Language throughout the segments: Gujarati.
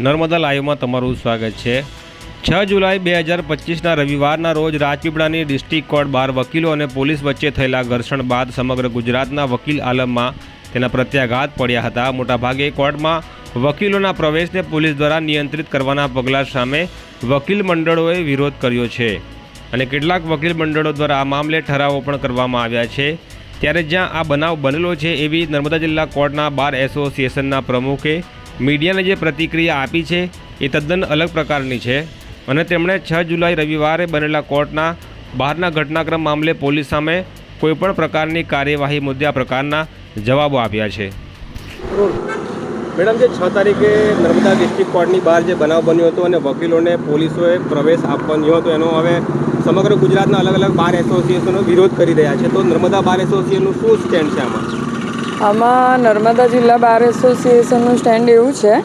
નર્મદા લાઈવમાં તમારું સ્વાગત છે. છ જુલાઈ બે હજાર પચીસના રવિવારના રોજ રાજપીપળાની ડિસ્ટ્રિક્ટ કોર્ટ બાર વકીલો અને પોલીસ વચ્ચે થયેલા ઘર્ષણ બાદ સમગ્ર ગુજરાતના વકીલ આલમમાં તેના પ્રત્યાઘાત પડ્યા હતા. મોટાભાગે કોર્ટમાં વકીલોના પ્રવેશને પોલીસ દ્વારા નિયંત્રિત કરવાના પગલાં સામે વકીલ મંડળોએ વિરોધ કર્યો છે અને કેટલાક વકીલ મંડળો દ્વારા આ મામલે ઠરાવો પણ કરવામાં આવ્યા છે. ત્યારે જ્યાં આ બનાવ બનેલો છે એવી નર્મદા જિલ્લા કોર્ટના બાર એસોસિએશનના પ્રમુખે મીડિયાને જે પ્રતિક્રિયા આપી છે એ તદ્દન અલગ પ્રકારની છે અને તેમણે છ જુલાઈ રવિવારે બનેલા કોર્ટના બહારના ઘટનાક્રમ મામલે પોલીસ સામે કોઈપણ પ્રકારની કાર્યવાહી મુદ્દે પ્રકારના જવાબો આપ્યા છે. મેડમ, જે છ તારીખે નર્મદા ડિસ્ટ્રિક્ટ કોર્ટની બહાર જે બનાવ બન્યો હતો અને વકીલોને પોલીસોએ પ્રવેશ આપવાનો હતો, એનો હવે સમગ્ર ગુજરાતના અલગ અલગ બાર એસોસિએશનો વિરોધ કરી રહ્યા છે. તો નર્મદા બાર એસોસિએશનનું શું સ્ટેન્ડ છે આમાં? આમાં નર્મદા જિલ્લા બાર એસોસિએશનનું સ્ટેન્ડ એવું છે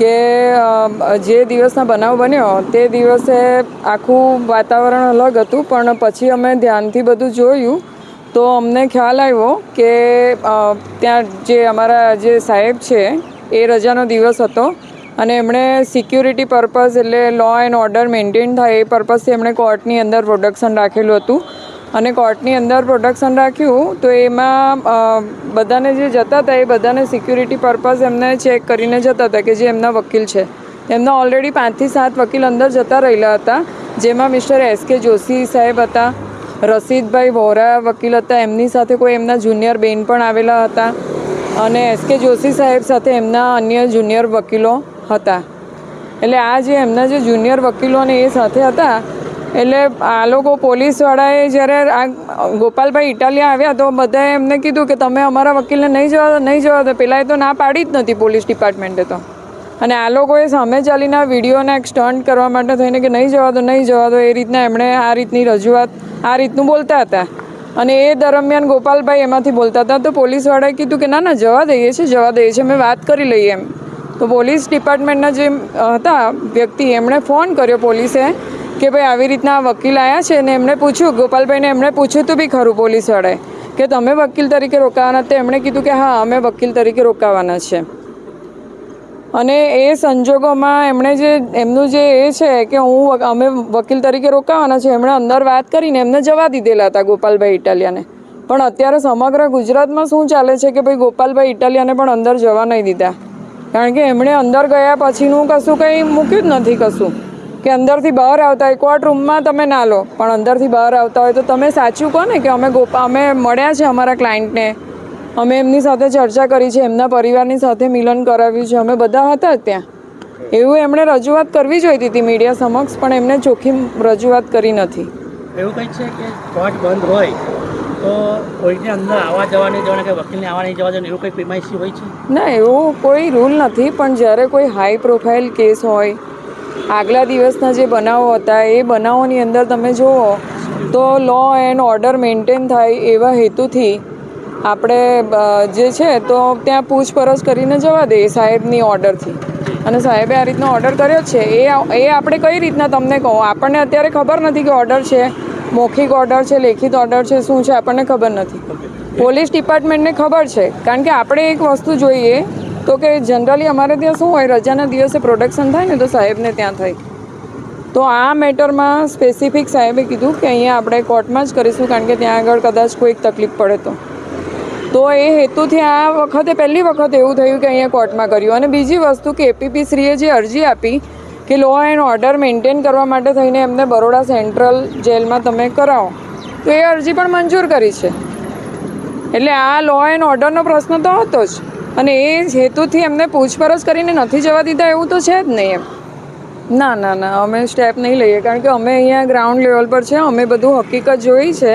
કે જે દિવસના બનાવ બન્યો તે દિવસે આખું વાતાવરણ અલગ હતું, પણ પછી અમે ધ્યાનથી બધું જોયું તો અમને ખ્યાલ આવ્યો કે ત્યાં જે અમારા જે સાહેબ છે એ રજાનો દિવસ હતો અને એમણે સિક્યુરિટી પર્પઝ એટલે લો એન્ડ ઓર્ડર મેન્ટેન થાય એ પર્પઝથી એમણે કોર્ટની અંદર પ્રોડક્શન રાખેલું હતું. અને કોર્ટની અંદર પ્રોડક્શન રાખ્યું, તો એમાં બધાને જે જતા હતા, એ બધાને સિક્યુરિટી પર્પઝ એમને ચેક કરીને જતા હતા કે જે એમના વકીલ છે. એમના ઓલરેડી પાંચથી સાત વકીલ અંદર જતા રહેલા હતા, જેમાં મિસ્ટર એસ કે જોશી સાહેબ હતા રસીદભાઈ વોરા વકીલ હતા, એમની સાથે કોઈ એમના જુનિયર બેન પણ આવેલા હતા, અને એસ કે જોશી સાહેબ સાથે એમના અન્ય જુનિયર વકીલો હતા. એટલે આ જે એમના જે જુનિયર વકીલો ને એ સાથે હતા એટલે આ લોકો પોલીસવાળાએ જ્યારે આ ગોપાલભાઈ ઇટાલિયા આવ્યા તો બધાએ એમને કીધું કે તમે અમારા વકીલને નહીં જવા નહીં જવા દો. પહેલાં એ તો ના પાડી જ નથી પોલીસ ડિપાર્ટમેન્ટે તો. અને આ લોકોએ સામે ચાલીને આ વિડીયોને સ્ટન્ટ કરવા માટે થઈને કે નહીં જવા દો, નહીં જવા દો, એ રીતના એમણે આ રીતની રજૂઆત, આ રીતનું બોલતા હતા. અને એ દરમિયાન ગોપાલભાઈ એમાંથી બોલતા હતા તો પોલીસવાળાએ કીધું કે, ના ના, જવા દઈએ છીએ, જવા દઈએ છીએ, અમે વાત કરી લઈએ એમ. તો પોલીસ ડિપાર્ટમેન્ટના જે હતા વ્યક્તિ, એમણે ફોન કર્યો પોલીસે કે ભાઈ આવી રીતના વકીલ આવ્યા છે ને એમણે પૂછ્યું, ગોપાલભાઈને એમણે પૂછ્યું હતું બી ખરું પોલીસવાળાએ કે તમે વકીલ તરીકે રોકાવાના? તો એમણે કીધું કે, હા, અમે વકીલ તરીકે રોકાવાના છે. અને એ સંજોગોમાં એમણે જે, એમનું જે એ છે કે હું અમે વકીલ તરીકે રોકાવાના છે, એમણે અંદર વાત કરીને એમને જવા દીધેલા હતા ગોપાલભાઈ ઇટાલિયાને. પણ અત્યારે સમગ્ર ગુજરાતમાં શું ચાલે છે કે ભાઈ ગોપાલભાઈ ઇટાલિયાને પણ અંદર જવા નહીં દીધા. કારણ કે એમણે અંદર ગયા પછીનું કશું કંઈ મૂક્યું જ નથી કશું. કે અંદરથી બહાર આવતા હોય. કોર્ટ રૂમમાં તમે ના લો. પણ અંદરથી બહાર આવતા હોય તો તમે સાચું કહો ને કે અમે ગોપા, અમે મળ્યા છે અમારા ક્લાયન્ટને અમે એમની સાથે ચર્ચા કરી છે. એમના પરિવારની સાથે મિલન કરાવ્યું છે. અમે બધા હતા ત્યાં. એવું એમણે રજૂઆત કરવી જોઈતી હતી મીડિયા સમક્ષ, પણ એમને ચોખ્ખી રજૂઆત કરી નથી. એવું કંઈ છે કે કોર્ટ બંધ હોય તો કોઈને અંદર આવવા જવાની જવાને કે વકીલને આવવા નહીં જવા દેવાનું એવું કંઈ પ્રિમાઇસી હોય છે? ના, એવું કોઈ રૂલ નથી, પણ જ્યારે કોઈ હાઈ પ્રોફાઇલ કેસ હોય, આગલા દિવસના જે બનાવો હતા, એ બનાવોની અંદર તમે જુઓ, તો લો એન્ડ ઓર્ડર મેન્ટેન થાય એવા હેતુથી આપણે જે છે, તો ત્યાં પૂછપરછ કરીને જવા દઈએ સાહેબની ઓર્ડરથી અને સાહેબે આ રીતનો ઓર્ડર કર્યો છે. એ એ આપણે કઈ રીતના તમને કહો? આપણને અત્યારે ખબર નથી કે ઓર્ડર છે. મૌખિક ઓર્ડર છે, લેખિત ઓર્ડર છે, શું છે આપણને ખબર નથી. પોલીસ ડિપાર્ટમેન્ટને ખબર છે, કારણ કે આપણે એક વસ્તુ જોઈએ તો કે જનરલી અમારે ત્યાં શું હોય, રજાના દિવસે પ્રોડક્શન થાય ને તો સાહેબને ત્યાં થાય. તો આ મેટરમાં સ્પેસિફિક સાહેબે કીધું કે અહીંયા આપણે કોર્ટમાં જ કરીશું, કારણ કે ત્યાં આગળ કદાચ કોઈક તકલીફ પડે તો. તો એ હેતુથી આ વખતે, પહેલી વખત એવું થયું કે અહીંયા કોર્ટમાં કર્યું. અને બીજી વસ્તુ કે એપીપીશ્રીએ જે અરજી આપી કે લો એન્ડ ઓર્ડર મેન્ટેન કરવા માટે થઈને એમને બરોડા સેન્ટ્રલ જેલમાં તમે કરાવો. તો એ અરજી પણ મંજૂર કરી છે. એટલે આ લો એન્ડ ઓર્ડરનો પ્રશ્ન તો હતો જ. અને એ હેતુથી એમને પૂછપરછ કરીને નથી જવા દીધા એવું તો છે જ નહીં એમ. ના ના ના, અમે સ્ટેપ નહીં લઈએ. કારણ કે અમે અહીંયા ગ્રાઉન્ડ લેવલ પર છે, અમે બધું હકીકત જોઈ છે.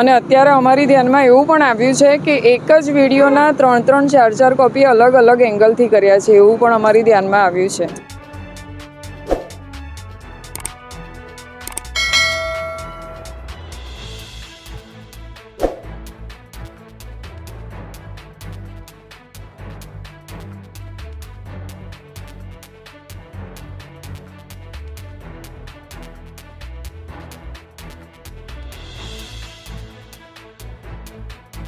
અને અત્યારે અમારી ધ્યાનમાં એવું પણ આવ્યું છે કે એક જ વિડીયોના ત્રણ ત્રણ ચાર ચાર કોપી અલગ અલગ એંગલથી કર્યા છે એવું પણ અમારી ધ્યાનમાં આવ્યું છે.